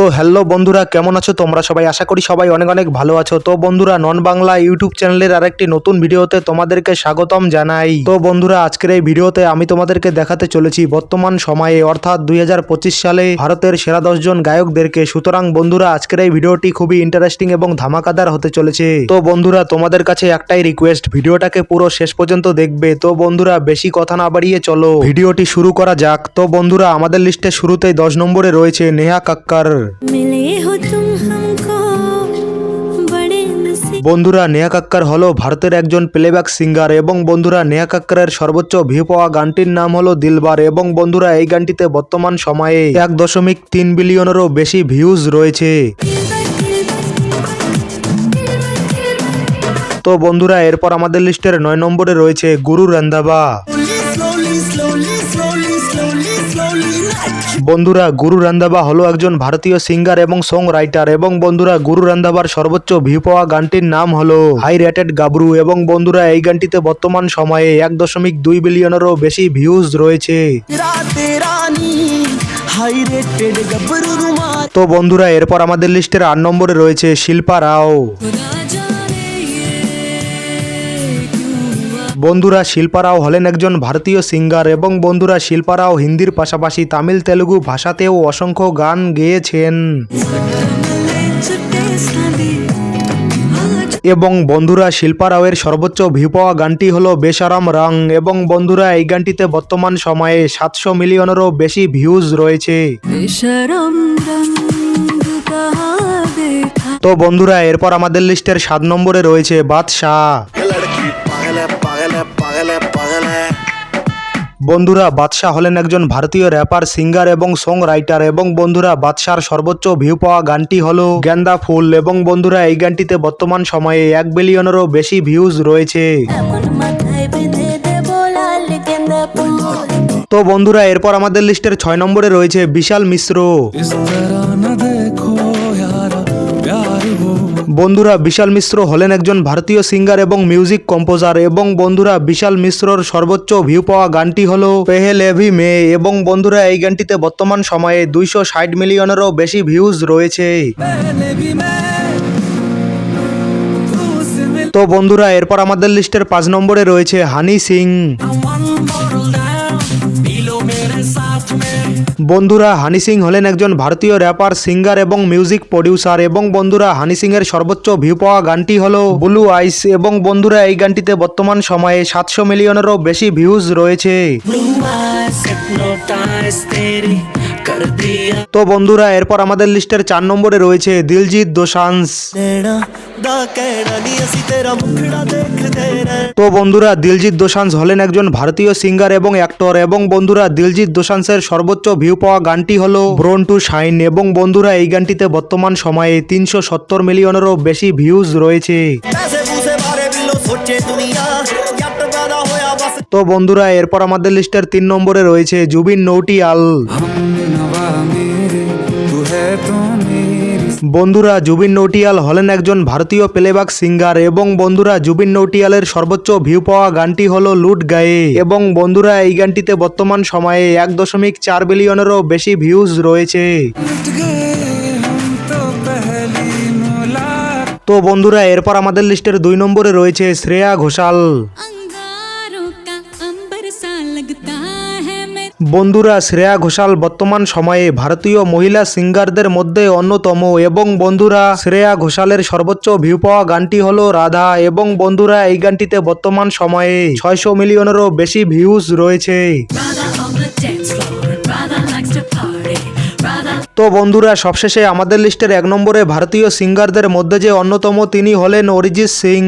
তো হ্যালো বন্ধুরা, কেমন আছো? তোমরা সবাই আশা করি সবাই অনেক অনেক ভালো আছো। তো বন্ধুরা নন বাংলা ইউটিউব চ্যানেলের আরেকটি নতুন ভিডিওতে তোমাদেরকে স্বাগতম জানাই। তো বন্ধুরা, আজকের এই ভিডিওতে আমি তোমাদেরকে দেখাতে চলেছি বর্তমান সময়ে, অর্থাৎ দুই হাজার পঁচিশ সালে ভারতের সেরা দশজন গায়কদেরকে। সুতরাং বন্ধুরা, আজকের এই ভিডিওটি খুবই ইন্টারেস্টিং এবং ধামাকাদার হতে চলেছে। তো বন্ধুরা, তোমাদের কাছে একটাই রিকোয়েস্ট ভিডিওটাকে পুরো শেষ পর্যন্ত দেখবে। তো বন্ধুরা, বেশি কথা না বাড়িয়ে চলো। ভিডিওটি শুরু করা যাক। তো বন্ধুরা, আমাদের লিস্টে শুরুতেই দশ নম্বরে রয়েছে নেহা কাক্কার। বন্ধুরা নেহা কাক্কার হলো ভারতের একজন প্লেব্যাক সিঙ্গার এবং বন্ধুরা নেহা কাক্কারের সর্বোচ্চ ভিউ পাওয়া গানটির নাম হলো দিলবার এবং বন্ধুরা এই গানটিতে বর্তমান সময়ে এক দশমিক তিন বিলিয়নেরও বেশি ভিউজ রয়েছে। তো বন্ধুরা এরপর আমাদের লিস্টের নয় নম্বরে রয়েছে গুরু রান্ধাবা। বন্ধুরা গুরু রান্ধাবা হলো একজন ভারতীয় সিঙ্গার এবং সং রাইটার এবং বন্ধুরা গুরু রান্ধাবার সর্বোচ্চ ভিউ পাওয়া গানটির নাম হলো হাই রেটেড গাবরু এবং বন্ধুরা এই গানটিতে বর্তমান সময়ে এক দশমিক দুই বিলিয়নেরও বেশি ভিউজ রয়েছে। তো বন্ধুরা এরপর আমাদের লিস্টের আট নম্বরে রয়েছে শিল্পা রাও। বন্ধুরা শিল্পারাও হলেন একজন ভারতীয় সিঙ্গার এবং বন্ধুরা শিল্পারাও হিন্দির পাশাপাশি তামিল তেলুগু ভাষাতেও অসংখ্য গান গেয়েছেন। এবং বন্ধুরা শিল্পারাওয়ের সর্বোচ্চ ভি পাওয়া গানটি হল বেসারাম রং এবং বন্ধুরা এই গানটিতে বর্তমান সময়ে সাতশো মিলিয়নেরও বেশি ভিউজ রয়েছে। তো বন্ধুরা এরপর আমাদের লিস্টের সাত নম্বরে রয়েছে বাদশাহ। বন্ধুরা বাদশাহ হলেন একজন ভারতীয় র্যাপার সিঙ্গার এবং সং রাইটার এবং বন্ধুরা বাদশার সর্বোচ্চ ভিউ পাওয়া গানটি হল গেন্দা ফুল এবং বন্ধুরা এই গানটিতে বর্তমান সময়ে এক বিলিয়নেরও বেশি ভিউজ রয়েছে। তো বন্ধুরা এরপর আমাদের লিস্টের ছয় নম্বরে রয়েছে বিশাল মিশ্র। বন্ধুরা বিশাল মিশ্র হলেন একজন ভারতীয় সিঙ্গার এবং মিউজিক কম্পোজার এবং বন্ধুরা বিশাল মিশ্রর সর্বোচ্চ ভিউ পাওয়া গানটি হল পেহেলেভি মে এবং বন্ধুরা এই গানটিতে বর্তমান সময়ে দুইশো ষাট মিলিয়নেরও বেশি ভিউজ রয়েছে। তো বন্ধুরা এরপর আমাদের লিস্টের পাঁচ নম্বরে রয়েছে হানি সিং। বন্ধুরা, হানি সিং হলেন একজন ভারতীয় র্যাপার সিঙ্গার এবং মিউজিক প্রডিউসার এবং বন্ধুরা, হানি সিং এর সর্বোচ্চ ভিউ পাওয়া গানটি হল ব্লু আইস এবং বন্ধুরা, এই গানটিতে বর্তমান সময়ে সাতশো মিলিয়নেরও বেশি ভিউজ রয়েছে। তো বন্ধুরা এরপর আমাদের লিস্টের চার নম্বরে রয়েছে দিলজিৎ দোসান্স তো বন্ধুরা দিলজিৎ দোসান্স হলেন একজন ভারতীয় সিঙ্গার এবং অ্যাক্টর এবং বন্ধুরা দিলজিৎ দোসান্সের সর্বোচ্চ ভিউ পাওয়া গানটি হল ব্রোন টু শাইন এবং বন্ধুরা এই গানটিতে বর্তমান সময়ে তিনশো সত্তর মিলিয়নেরও বেশি ভিউজ রয়েছে। তো বন্ধুরা এরপর আমাদের লিস্টের তিন নম্বরে রয়েছে জুবিন নৌটিয়াল। বন্ধুরা, জুবিন নৌটিয়াল হলেন একজন ভারতীয় প্লেব্যাক সিঙ্গার এবং বন্ধুরা, জুবিন নৌটিয়ালের সর্বোচ্চ ভিউ পাওয়া গানটি হল লুট গায়ে। এবং বন্ধুরা, এই গানটিতে বর্তমান সময়ে এক দশমিক চার বিলিয়নেরও বেশি ভিউজ রয়েছে। তো বন্ধুরা, এরপর আমাদের লিস্টের দুই নম্বরে রয়েছে শ্রেয়া ঘোষাল। বন্ধুরা শ্রেয়া ঘোষাল বর্তমান সময়ে ভারতীয় মহিলা সিঙ্গারদের মধ্যে অন্যতম এবং বন্ধুরা শ্রেয়া ঘোষালের সর্বোচ্চ ভিউ পাওয়া গানটি হলো রাধা এবং বন্ধুরা এই গানটিতে বর্তমান সময়ে ছয়শো মিলিয়নেরও বেশি ভিউজ রয়েছে। তো বন্ধুরা সবশেষে আমাদের লিস্টের এক নম্বরে ভারতীয় সিঙ্গারদের মধ্যে যে অন্যতম তিনি হলেন অরিজিৎ সিং।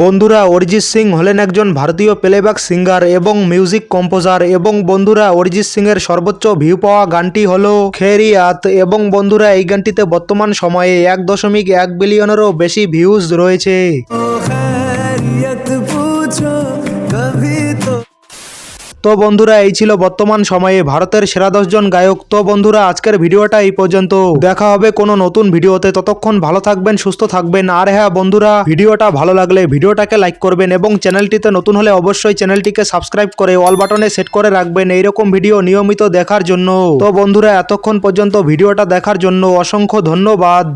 বন্ধুরা অরিজিৎ সিং হলেন একজন ভারতীয় প্লেব্যাক সিঙ্গার এবং মিউজিক কম্পোজার এবং বন্ধুরা অরিজিৎ সিং এর সর্বোচ্চ ভিউ পাওয়া গানটি হল খেরিয়াত এবং বন্ধুরা এই গানটিতে বর্তমান সময়ে এক দশমিক এক বিলিয়নেরও বেশি ভিউজ রয়েছে। তো বন্ধুরা, এই ছিল বর্তমান সময়ে ভারতের সেরা দশজন গায়ক। তো বন্ধুরা, আজকের ভিডিওটা এই পর্যন্ত। দেখা হবে কোনো নতুন ভিডিওতে। ততক্ষণ ভালো থাকবেন, সুস্থ থাকবেন। আর হ্যাঁ বন্ধুরা, ভিডিওটা ভালো লাগলে ভিডিওটাকে লাইক করবেন এবং চ্যানেলটিতে নতুন হলে অবশ্যই চ্যানেলটিকে সাবস্ক্রাইব করে অল বাটনে সেট করে রাখবেন এইরকম ভিডিও নিয়মিত দেখার জন্য। তো বন্ধুরা, এতক্ষণ পর্যন্ত ভিডিওটা দেখার জন্য অসংখ্য ধন্যবাদ।